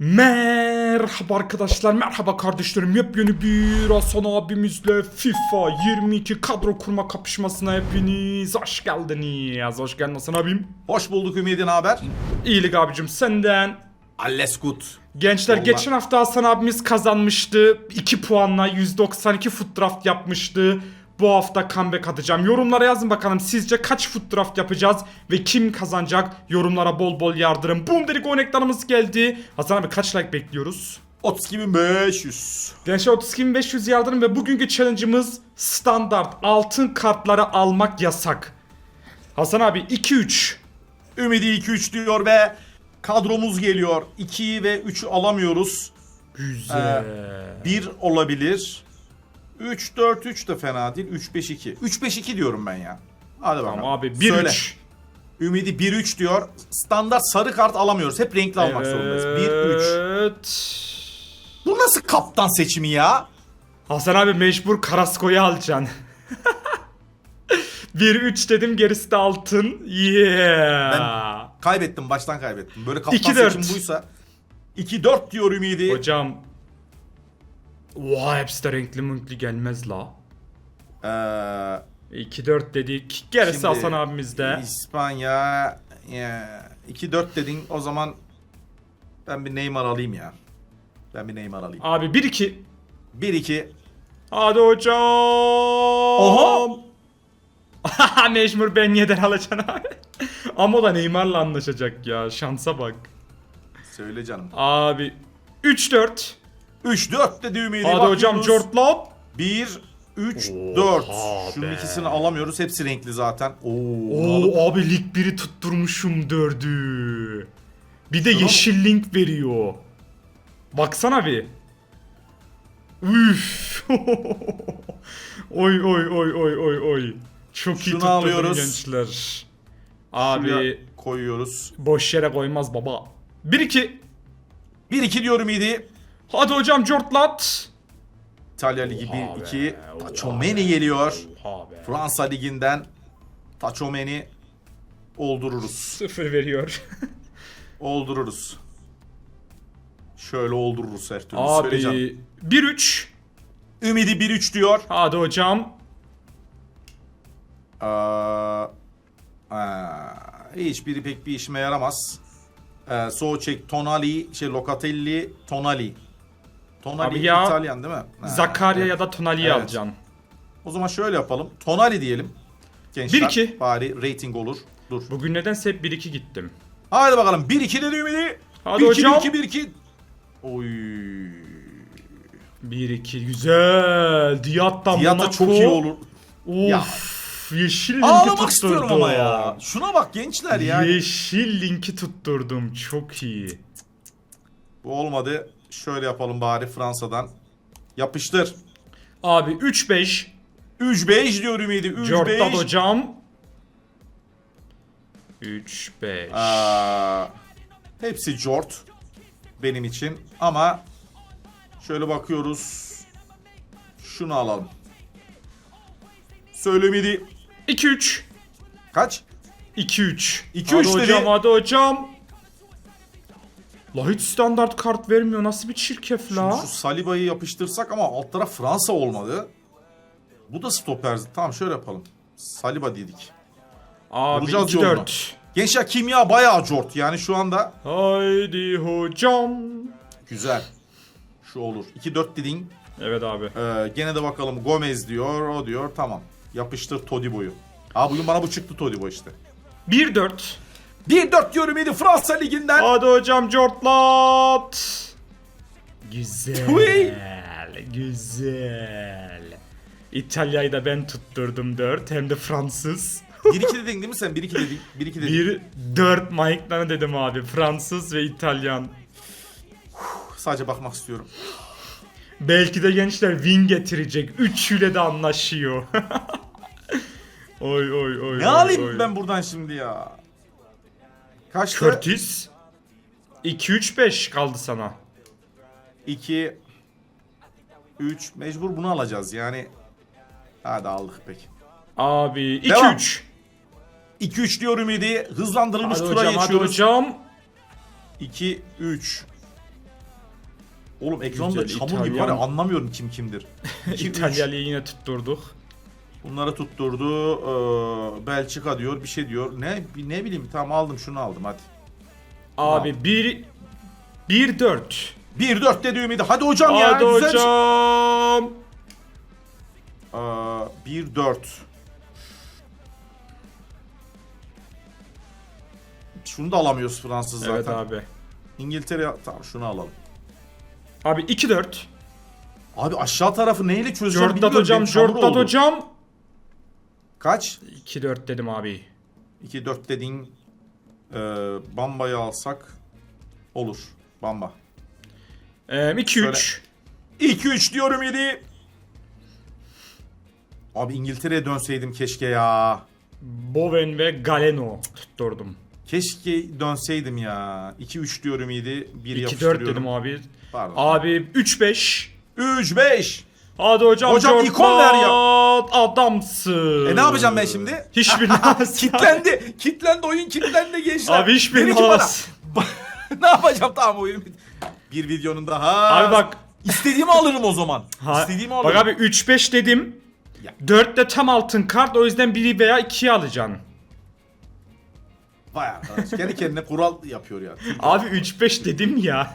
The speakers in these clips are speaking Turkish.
Merhaba arkadaşlar, merhaba kardeşlerim. Yepyeni bir Hasan abimizle FIFA 22 kadro kurma kapışmasına hepiniz hoş geldiniz. Hoş geldin Hasan abim. Hoş bulduk Ümidin haber. İyilik abicim senden. Alles gut. Gençler Vallahi. geçen hafta Hasan abimiz kazanmıştı. 2 puanla 192 foot draft yapmıştı. Bu hafta comeback atacağım. Yorumlara yazın bakalım sizce kaç foot draft yapacağız ve kim kazanacak? Yorumlara bol bol yardırın. Boom dedik oneklarımız geldi. Hasan abi kaç like bekliyoruz? 32.500. Gençler 32.500 yardırın ve bugünkü challenge'ımız standart altın kartları almak yasak. Hasan abi 2-3. Ümidi 2-3 diyor ve kadromuz geliyor. 2'yi ve 3'ü alamıyoruz. Güzel. 1 olabilir. 3-4-3 de fena değil. 3-5-2. 3-5-2 diyorum ben ya. Hadi bakalım. Tamam abi Söyle. 1-3. Ümidi 1-3 diyor. Standart sarı kart alamıyoruz. Hep renkli almak zorundayız. 1-3. Evet. Bu nasıl kaptan seçimi ya? Hasan abi mecbur Karasko'yu alacaksın. 1-3 dedim gerisi de altın. Yeah. Kaybettim. Baştan kaybettim. Böyle kaptan 2-4. seçimi buysa. 2-4 diyor Ümidi. Hocam. Oha hepsi de renkli münkli gelmez la. Eee... 2-4 dedik. Gerisi Şimdi Hasan abimizde. İspanya ya, 2-4 dedin o zaman ben bir Neymar alayım ya. Ben bir Neymar alayım. Abi 1-2. 1-2 Hadi hocam. Oha! Mecbur ben yeden alacaksın abi. Ama o da Neymar'la anlaşacak ya. Şansa bak. söyle canım. Abi 3-4. 3-4 dedi Ümidi. Hadi hocam Jortlop. 1 3 Oha 4. Şunun be. ikisini alamıyoruz. Hepsi renkli zaten. Oo. Oo abi lig 1'i tutturmuşum dördü. Bir de Şuna yeşil link veriyor. Baksana bir. Üf. oy oy oy oy oy oy. Çok iyi Şunu tutturdum alıyoruz. gençler. Abi Şuraya koyuyoruz. boş yere koymaz baba. 1-2. 1-2 diyor Ümidi. Hadi hocam jortlat. İtalya Ligi Oha 1 be, 2. oha Tachomeni geliyor. Oha be. Fransa Ligi'nden Tachomeni oldururuz. Sıfır veriyor. Oldururuz. Şöyle oldururuz her türlü. Söyleyeceğim. Abi 1-3. Ümidi 1-3 diyor. Hadi hocam. Aa, aa, hiçbiri pek bir işime yaramaz. Ee, Soçek, Tonali, şey Locatelli, Tonali. Tonali Abi ya, İtalyan değil mi? Ha, Zakaria evet. ya da Tonali'yi Evet. alacaksın. O zaman şöyle yapalım. Tonali diyelim. Gençler. 1-2. Bari rating olur. Dur. Bugün nedense hep 1-2 gittim. Hadi bakalım. 1-2 dedi Ümidi. Hadi 1-2, hocam. 1-2, 1-2. Oy. 1-2 güzel. Diatta Diyata Monaco. çok iyi olur. Ya. Of. Yeşil linki Ağlamak tutturdum. istiyorum ama ya. Şuna bak gençler ya. Yeşil linki tutturdum. Çok iyi. Bu olmadı. Şöyle yapalım bari Fransa'dan. Yapıştır. Abi 3-5. 3-5 diyor Ümidi. Jordan 3-5. hocam. 3-5. Aa, hepsi Jort. Benim için. Ama şöyle bakıyoruz. Şunu alalım. Söyle Ümidi. 2-3. Kaç? 2-3. 2-3 hadi dedi. hocam hadi hocam. La hiç standart kart vermiyor. Nasıl bir çirkef la? Şimdi şu Saliba'yı yapıştırsak ama alt taraf Fransa olmadı. Bu da stoper. Tamam şöyle yapalım. Saliba dedik. Abi yolunu. 2-4. Gençler kimya bayağı Jort. Yani şu anda Haydi hocam. güzel. Şu olur. 2-4 dedin. Evet abi. Ee, gene de bakalım Gomez diyor, o diyor. Tamam. Yapıştır Todibo'yu. Aa bugün bana bu çıktı Todibo işte. 1-4. 1-4 diyorum yedi Fransa Ligi'nden. Hadi hocam Jortlat. Güzel. Uy. Güzel. İtalya'yı da ben tutturdum 4 hem de Fransız. 1-2 dedin değil mi sen? 1-2 dedin. 1-2 dedin. 1 4 Mike'dan dedim abi. Fransız ve İtalyan. Sadece bakmak istiyorum. Belki de gençler win getirecek. Üçüyle de anlaşıyor. oy oy oy. Ne oy, alayım oy. ben buradan şimdi ya? Kaçtı? Curtis 2 3 5 kaldı sana. 2 3 mecbur bunu alacağız yani. Hadi aldık peki. Abi 2 Devam. 3. 2-3 diyorum idi. Hızlandırılmış Hadi tura hocam hadi geçiyoruz. hocam. 2 3 Oğlum ekranda Güzel, çamur gibi var ya İtalyan. anlamıyorum kim kimdir. 2 3 İtalyalı'yı yine tutturduk. Bunları tutturdu. Ee, Belçika diyor, bir şey diyor. Ne ne bileyim tamam aldım şunu aldım hadi. Abi 1 1 4. 1 4 dedi Ümidi. Hadi hocam ya. Hadi güzel. hocam. Ee, 1 4. Şunu da alamıyoruz Fransız zaten. Evet abi. İngiltere tamam şunu alalım. Abi 2 4. Abi aşağı tarafı neyle çözeceğim Jordat bilmiyorum. hocam, Benim çamur Jordat oldu. hocam. Kaç? 2 4 dedim abi. 2 4 dediğin e, Bamba'yı alsak olur. Bamba. Ee, 2 3. 2 3 diyorum yedi. Abi İngiltere'ye dönseydim keşke ya. Bowen ve Galeno tutturdum. Keşke dönseydim ya. 2 3 diyorum yedi. 1 2 4 yapıştırıyorum. dedim abi. Pardon. Abi 3 5. 3 5. Hadi hocam. Hocam Jordan, ikon ver ya. Adamsın. E ne yapacağım ben şimdi? Almaz. kitlendi. Kitlendi oyun kitlendi gençler. Abi bana, alamaz. ne yapacağım tamam oyun Bir videonun daha. Abi bak. İstediğimi alırım o zaman. Ha, İstediğimi alırım. bak abi 3 5 dedim. Ya. 4 de tam altın kart o yüzden 1 veya 2'yi alacaksın. Vay arkadaş. Kendi kendine kural yapıyor ya. Abi 3 5 dedim ya.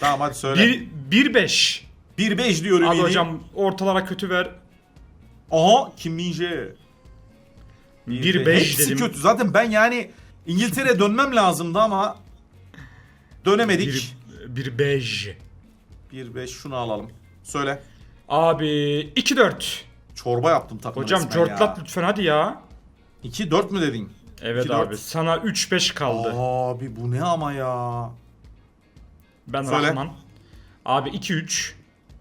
Tamam hadi söyle. 1 1 5. 1 5 diyorum Hadi yedi. hocam ortalara kötü ver. Aha Kim Min-jae. 1 5 Hepsi dedim. kötü. Zaten ben yani İngiltere'ye dönmem lazımdı ama dönemedik. 1 5. 1 5 şunu alalım. Söyle. Abi 2 4. Çorba yaptım takımı Hocam resmen jortlat ya. lütfen hadi ya. 2 4 mü dedin? Evet 2, abi 4. sana 3 5 kaldı. Abi bu ne ama ya. ben söyle. Rahman. Abi 2 3.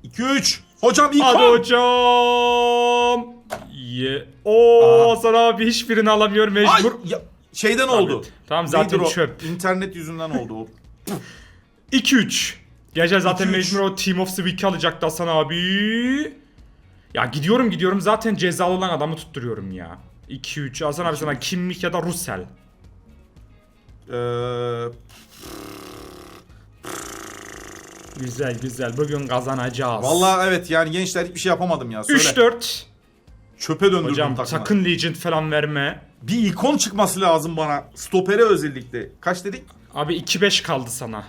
2 3. Hocam ilk Hadi hocam. Ye. Oo. Hasan abi hiçbirini alamıyor Ay, mecbur. ya, şeyden oldu. Tamam zaten Nedir o? çöp. İnternet yüzünden oldu o. 2 3. Gece zaten 2-3. mecbur o Team of the Week'i alacaktı Hasan abi. Ya gidiyorum gidiyorum zaten cezalı olan adamı tutturuyorum ya. 2 3. Hasan abi sana Kimmich ya da Russell. Ee, Güzel güzel. Bugün kazanacağız. vallahi evet yani gençler hiçbir şey yapamadım ya. Söyle. 3 4. Çöpe döndürdüm Hocam takımı. sakın Legend falan verme. Bir ikon çıkması lazım bana. Stopere özellikle. Kaç dedik? Abi 2 5 kaldı sana.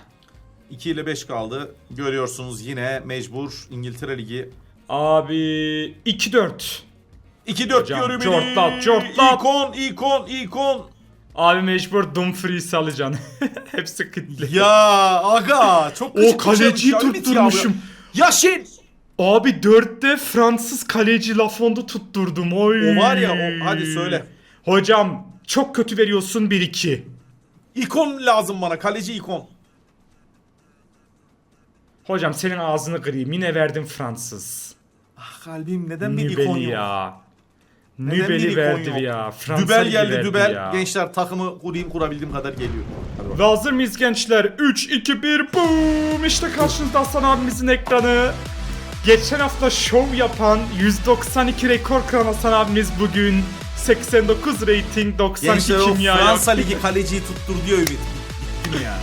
2 ile 5 kaldı. Görüyorsunuz yine mecbur İngiltere Ligi. Abi 2 4. 2-4 Hocam, diyorum. cortlat, cortlat. İkon, ikon, ikon. Abi mecbur Dumfries alacaksın. Hepsi kitli. Ya aga çok o kaleciyi şey yapmış ya. Tutturmuşum. Yaşin. Abi 4'te Fransız kaleci Lafond'u tutturdum. Oy. O var ya, o- hadi söyle. Hocam çok kötü veriyorsun 1-2. İkon lazım bana. Kaleci ikon. Hocam senin ağzını kırayım. Yine verdim Fransız. Ah kalbim neden bir ikon yok? ya. Nübeli verdi ya. Fransa Dübel geldi dübel. ya. Gençler takımı kurayım kurabildiğim kadar geliyor. Ve hazır mıyız gençler? 3, 2, 1, boom! İşte karşınızda Hasan abimizin ekranı. Geçen hafta şov yapan 192 rekor kıran Hasan abimiz bugün 89 rating 92 Gençler o kimya Fransa yaptı. Ligi kaleciyi tuttur diyor Ümit. Gittim ya.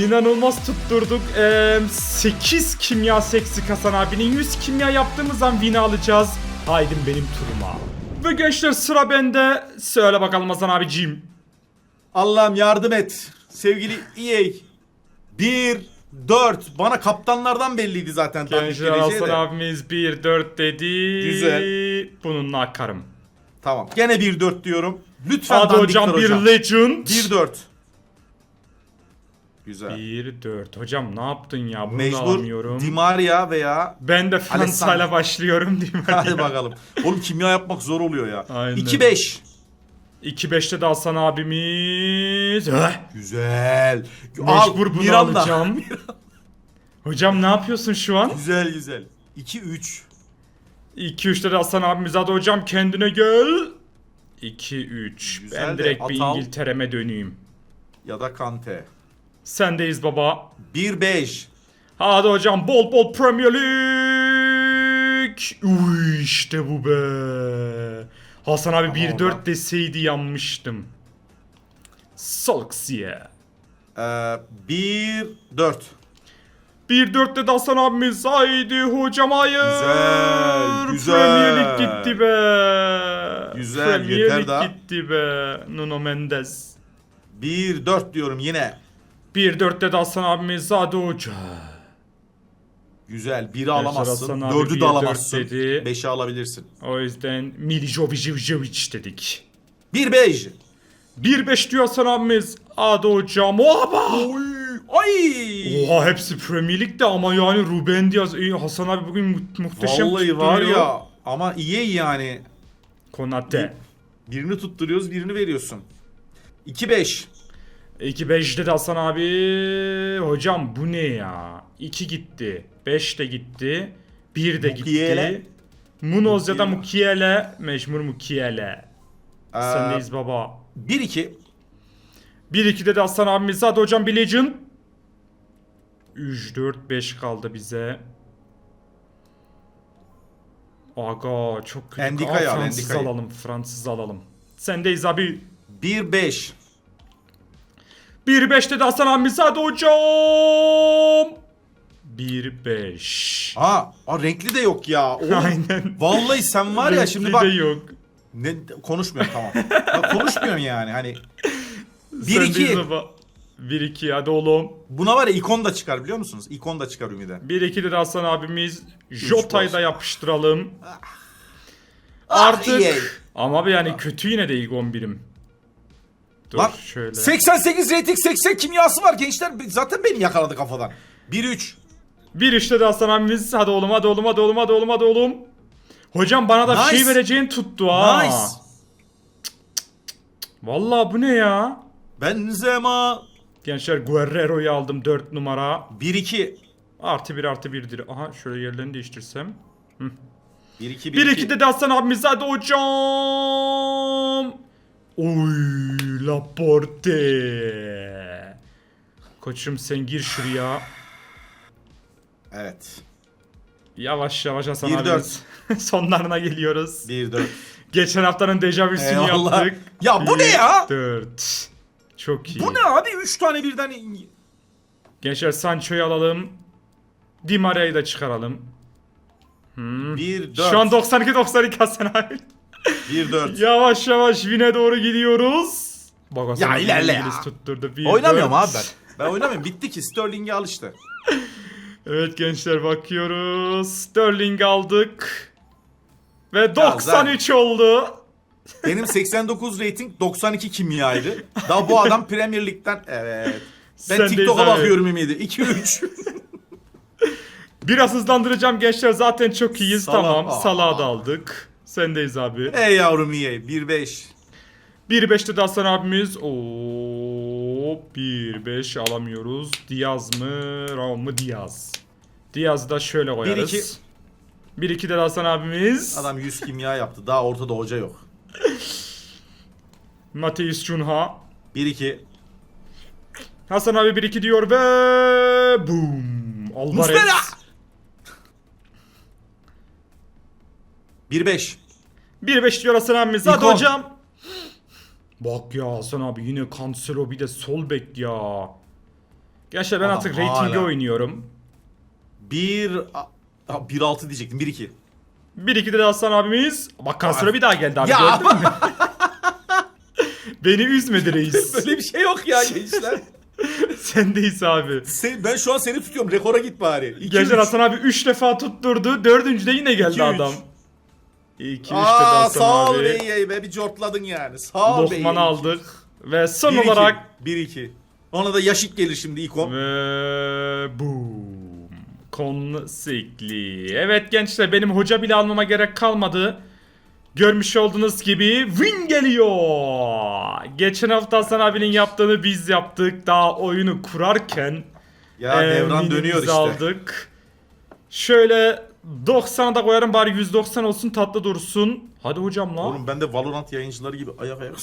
İnanılmaz tutturduk. Ee, 8 kimya seksik Hasan abinin 100 kimya yaptığımız an win alacağız. Haydi benim turuma. Ve gençler sıra bende. Söyle bakalım Hasan abiciğim. Allah'ım yardım et. Sevgili EA. 1 4 bana kaptanlardan belliydi zaten Gençler geleceği Hasan de. abimiz 1-4 dedi. Güzel. Bununla akarım. Tamam. Gene 1 4 diyorum. Lütfen Hadi hocam bir hocam. legend. 1 4. Güzel. 1-4. Hocam ne yaptın ya? Bunu da Mecbur alamıyorum. Di Maria veya ben de Fransa'yla başlıyorum mi? hadi bakalım. Oğlum kimya yapmak zor oluyor ya. Aynen. 2 5. 2-5'te de Hasan abimiz. Heh, Güzel. Mecbur bunu Miranda. alacağım. Hocam ne yapıyorsun şu an? Güzel güzel. 2 3. 2-3'te de Hasan abimiz hadi hocam kendine gel. 2-3. Güzel Ben de direkt bir Atal- İngiltere'me döneyim. Ya da Kante. Sendeyiz baba. 1 5. Hadi hocam bol bol Premier League. Uy işte bu be. Hasan abi 1-4 oradan. deseydi yanmıştım. Solskjaer. Ee, 1 4. 1-4 dedi Hasan abimiz. Haydi hocam hayır. Güzel, güzel. Premier Lig gitti be. Güzel, Premier yeter Lig daha. gitti be. Nuno Mendes. 1-4 diyorum yine. 1-4 dedi Hasan abimiz. Hocam. Güzel. 1'i Hasan alamazsın. abi 4'ü bir, de alamazsın. dedi. 5'i alabilirsin. O yüzden Milijovic dedik. 1-5. 1-5 diyor Hasan abimiz. Hadi hocam. Oba! Oy. Ay. Oha hepsi Premier Lig'de ama yani Ruben Diaz, iyi, Hasan abi bugün mu- muhteşem Vallahi var tutturuyor. ya. Ama iyi yani. Konate. Birini tutturuyoruz birini veriyorsun. 2-5. 2-5 dedi Hasan abi. Hocam bu ne ya? 2 gitti. 5 de gitti. 1 de Mukiele. gitti. Munoz ya da Mukiele. Mukiele. Mecbur Mukiele. Ee, Sendeyiz baba. 1-2. 1-2 dedi Hasan abimiz. Hadi hocam bir Legend. 3-4-5 kaldı bize. Aga çok kötü. Endika'yı Aa, al, Fransız Endika'yı. alalım. Fransız alalım. Sendeyiz abi. 1-5. 1-5 dedi Hasan abimiz. Hadi hocam. 1-5. Aa, aa renkli de yok ya. Oğlum, Aynen. Vallahi sen var ya şimdi Renkli bak. de yok. Ne, konuşmuyorum tamam. Bak, konuşmuyorum yani hani. Sendeyiz 1-2. baba. 1-2 hadi oğlum. Buna var ya ikon da çıkar biliyor musunuz? İkon da çıkar Ümide. 1-2 dedi Hasan abimiz. Jota'yı da yapıştıralım. Ah, Artık iyi. ama bir yani kötü yine de ilk 11'im. Dur Lan şöyle. 88 rating 80 kimyası var gençler. Zaten beni yakaladı kafadan. 1-3. Bir işte de Hasan abimiz. Hadi oğlum hadi oğlum hadi oğlum hadi oğlum hadi oğlum. Hocam bana da Nice. şey vereceğin tuttu ha. Nice. Vallahi bu ne ya? Benzema. Gençler Guerrero'yu aldım 4 numara. 1-2. Artı 1 artı 1'dir. Aha şöyle yerlerini değiştirsem. 1-2 1-2. 1-2 dedi Hasan abimiz hadi hocam. Oy Laporte. Koçum sen gir şuraya. Evet. Yavaş yavaş Hasan 1-4. abimiz. Sonlarına geliyoruz. 1-4. Geçen haftanın dejavüsünü Eyvallah. yaptık. Ya bu ne ya? 4. Çok iyi. Bu ne abi? 3 tane birden. Gençler Sancho'yu alalım. Di Maria'yı da çıkaralım. 1-4. Şu an 92-92 Hasan abi. 1-4. yavaş yavaş win'e doğru gidiyoruz. Bak Ya ilerle ya. tutturdu. Bir, Oynamıyorum dört. abi ben. Ben oynamıyorum. Bitti ki. Sterling'e al işte. Evet gençler bakıyoruz. Sterling aldık. Ve 93 oldu. Benim 89 rating 92 kimyaydı. Daha bu adam Premier Lig'den evet. Ben Sendeyiz TikTok'a abi. bakıyorum Ümidi. 2-3. Biraz hızlandıracağım gençler zaten çok iyiyiz. Salah. Tamam Aa. Salah'ı da aldık. Sendeyiz abi. Ey yavrum iyi. 1-5. 1-5'te de Hasan abimiz. Oo 1-5 alamıyoruz. Diaz mı? Raul mu? Diaz. Diaz'ı da şöyle koyarız. 1-2 de Hasan abimiz. Adam 100 kimya yaptı. Daha ortada hoca yok. Mateus Cunha. 1-2. Hasan abi 1-2 diyor ve boom. Alvarez. Muslera! 1-5. 1-5 diyor Hasan abimiz. Hadi İkon. hocam. Bak ya Hasan abi yine Cancelo bir de sol bek ya. Gençler ben Adam artık hala. oynuyorum. 1 1-6 diyecektim. 1-2. 1-2 de Hasan abimiz. Bak Cancelo bir daha geldi abi Ya gördün mü? Beni üzmedi reis. böyle bir şey yok ya gençler. Sendeyiz abi. Sen, ben şu an seni tutuyorum. Rekora git bari. 2 Gençler Hasan abi 3 defa tutturdu. Dördüncüde yine geldi İki, üç. adam. 2 3 dedi Aa sağ ol abi. bey be bir cortladın yani. Sağ ol bey. Lokman'ı aldık. Ve son 1-2. olarak 1-2. Ona da yaşık gelir şimdi ikon. Ve boom. Konsikli. Evet gençler benim hoca bile almama gerek kalmadı. Görmüş olduğunuz gibi win geliyor. Geçen hafta Hasan abinin yaptığını biz yaptık. Daha oyunu kurarken Ya e, devran dönüyor işte. aldık. Şöyle 90'a da koyarım bari 190 olsun tatlı dursun. Hadi hocam la. Oğlum ben de Valorant yayıncıları gibi ayak ayak.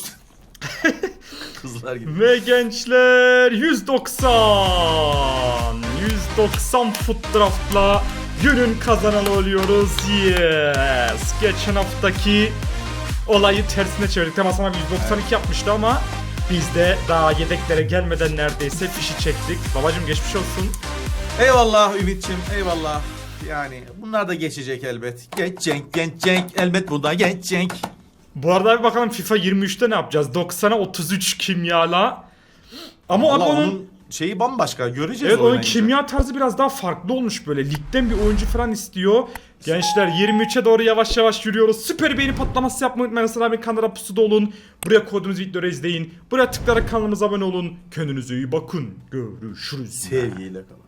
Kızlar gibi. Ve gençler 190 190 foot draft'la günün kazananı oluyoruz. Yes. Geçen haftaki olayı tersine çevirdik. Tamam sana 192 yapmıştı ama biz de daha yedeklere gelmeden neredeyse fişi çektik. Babacım geçmiş olsun. Eyvallah Ümitçim eyvallah. Yani bunlar da geçecek elbet. Geçecek geçecek elbet bu da geçecek. Bu arada bir bakalım FIFA 23'te ne yapacağız? 90'a 33 kimyala. Ama abi Valla onun, onun şeyi bambaşka göreceğiz evet, onun oynayınca. kimya tarzı biraz daha farklı olmuş böyle. Ligden bir oyuncu falan istiyor. Gençler 23'e doğru yavaş yavaş yürüyoruz. Süper beğeni patlaması yapmayı unutmayın. Mesela bir kanala pusuda olun. Buraya koyduğumuz videoları izleyin. Buraya tıklayarak kanalımıza abone olun. Kendinize iyi bakın. Görüşürüz. Sevgiyle kalın.